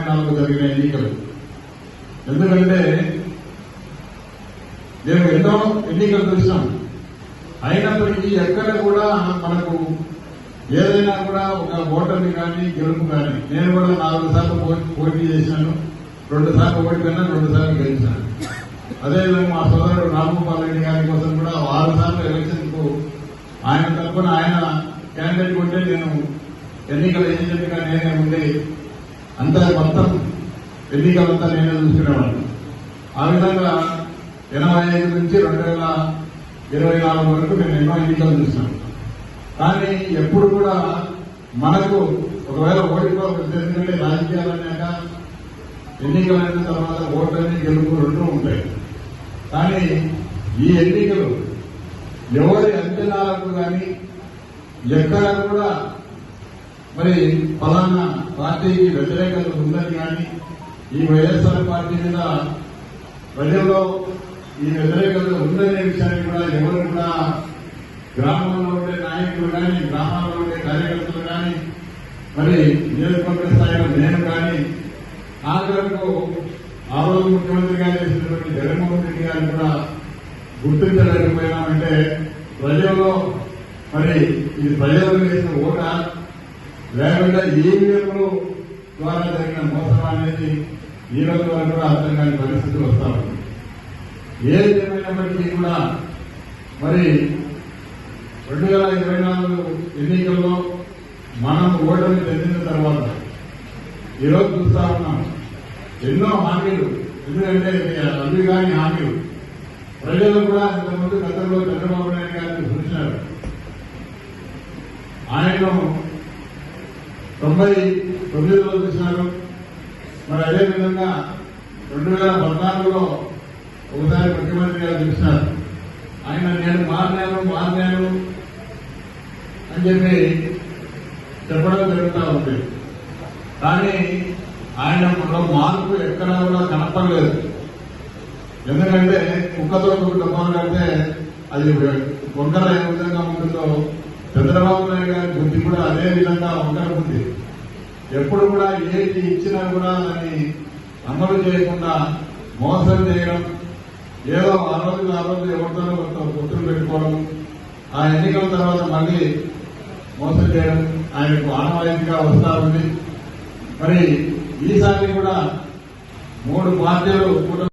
అరవై నాలుగు జరిగిన ఎన్నికలు ఎందుకంటే మేము ఎన్నో ఎన్నికలు చూసాం అయినప్పటికీ ఎక్కడ కూడా మనకు ఏదైనా కూడా ఒక ఓటమి కానీ గెలుపు కానీ నేను కూడా నాలుగు సార్లు పో- పోటీ చేశాను. రెండు సార్లు ఓడిపోయినా రెండు సార్లు గెలిచాను. అదేవిధంగా మా సోదరుడు రామగోపాల్ రెడ్డి గారి కోసం కూడా ఆరు సార్లు ఎలక్షన్కు ఆయన తరఫున ఆయన క్యాండిడేట్ ఉంటే నేను ఎన్నికల ఏజెంట్గా నేనే ఉండి అంతా మొత్తం ఎన్నికలంతా నేనే చూసుకునేవాడిని. ఆ విధంగా ఎనభై ఐదు నుంచి రెండు వేల ఇరవై నాలుగు వరకు నేను ఎన్నో ఎన్నికలు చూశాను. కానీ ఎప్పుడు కూడా మనకు ఒకవేళ ఓడిపోవచ్చు ఎందుకంటే రాజకీయాలు అన్నాక ఎన్నికలైన తర్వాత ఓటని గెలుపు రెండు ఉంటాయి. కానీ ఈ ఎన్నికలు ఎవరి అంచనాలకు కానీ ఎక్కడ కూడా మరి ఫలానా పార్టీకి వ్యతిరేకత ఉందని కానీ ఈ వైఎస్ఆర్ పార్టీ మీద ప్రజల్లో ఈ వ్యతిరేకత ఉందనే విషయాన్ని కూడా ఎవరు కూడా గ్రామంలో ఉండే నాయకులు కానీ గ్రామాల్లో ఉండే కార్యకర్తలు కానీ మరి నియోజకవర్గ స్థాయిలో నేను కానీ ఆఖరకు ఆ రోజు ముఖ్యమంత్రిగా చేసినటువంటి జగన్మోహన్ రెడ్డి గారిని కూడా గుర్తించలేకపోయినామంటే ప్రజల్లో మరి ఇది ప్రజలు వేసిన ఓట. లేకుండా ఈవీఎంలు ద్వారా జరిగిన మోసం అనేది ఈ రోజు వరకు కూడా అర్థం కాని పరిస్థితి వస్తా ఉంది ఏది ఏమైనప్పటికీ కూడా మరి రెండు వేల ఇరవై నాలుగు ఎన్నికల్లో మనం ఓటమి చెందిన తర్వాత ఈరోజు చూస్తా ఉన్నాం. ఎన్నో హామీలు ఎందుకంటే అవి కాని హామీలు. ప్రజలు కూడా ఇంతకుముందు గతంలో చంద్రబాబు నాయుడు గారిని చూసినారు ఆయనను తొంభై తొమ్మిదిలో చూసినారు మరి అదేవిధంగా రెండు వేల పద్నాలుగులో ఒకసారి ముఖ్యమంత్రిగా చూసినారు ఆయన నేను మారినాను మారినాను అని చెప్పి చెప్పడం జరుగుతూ ఉంది. కానీ ఆయన మార్పు ఎక్కడా కూడా కనపడలేదు. ఎందుకంటే కుక్కతో డబ్బాలు కడితే అది వంకర ఏ విధంగా ఉంటుందో చంద్రబాబు నాయుడు గారి బుద్ధి కూడా అదే విధంగా ఉండడం ఉంది ఎప్పుడు కూడా ఏది ఇచ్చినా కూడా దాన్ని అమలు చేయకుండా మోసం చేయడం ఏదో ఆ రోజు ఆ రోజు ఎవరితోనో కొంత గుర్తులు పెట్టుకోవడం ఆ ఎన్నికల తర్వాత మళ్ళీ మోసం చేయడం ఆయనకు ఆనవాయితీగా వస్తా ఉంది. మరి ఈసారి కూడా మూడు పార్టీలు